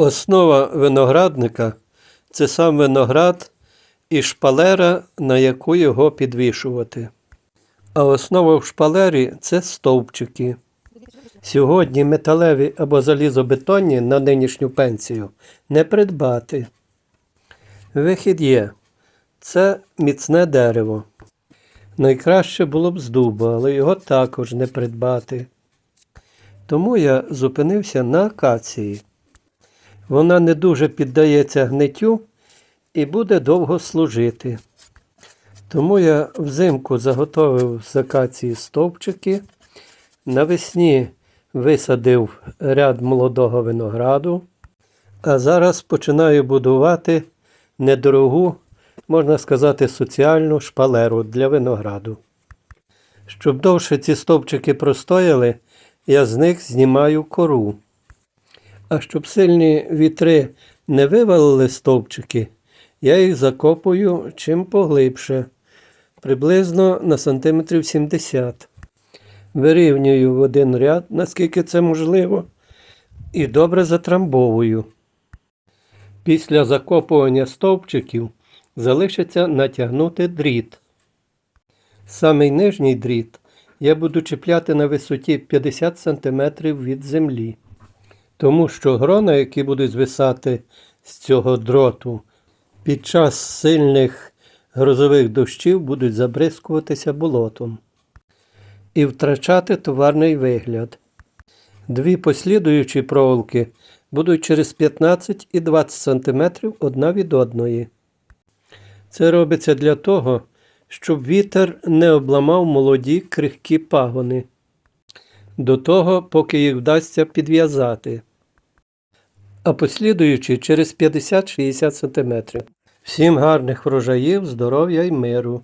Основа виноградника це сам виноград і шпалера, на яку його підвішувати. А основа в шпалері це стовпчики. Сьогодні металеві або залізобетонні на нинішню пенсію не придбати. Вихід є. Це міцне дерево. Найкраще було б з дуба, але його також не придбати. Тому я зупинився на акації. Вона не дуже піддається гниттю і буде довго служити. Тому я взимку заготовив з акації стовпчики, навесні висадив ряд молодого винограду, а зараз починаю будувати недорогу, можна сказати, соціальну шпалеру для винограду. Щоб довше ці стовпчики простояли, я з них знімаю кору. А щоб сильні вітри не вивалили стовпчики, я їх закопую чим поглибше, приблизно на сантиметрів 70. Вирівнюю в один ряд, наскільки це можливо, і добре затрамбовую. Після закопування стовпчиків залишиться натягнути дріт. Самий нижній дріт я буду чіпляти на висоті 50 см від землі. Тому що грона, які будуть звисати з цього дроту, під час сильних грозових дощів будуть забризкуватися болотом і втрачати товарний вигляд. Дві послідуючі проволоки будуть через 15 і 20 см одна від одної. Це робиться для того, щоб вітер не обламав молоді крихкі пагони. До того, поки їх вдасться підв'язати а послідуючи через 50-60 см. Всім гарних врожаїв, здоров'я й миру!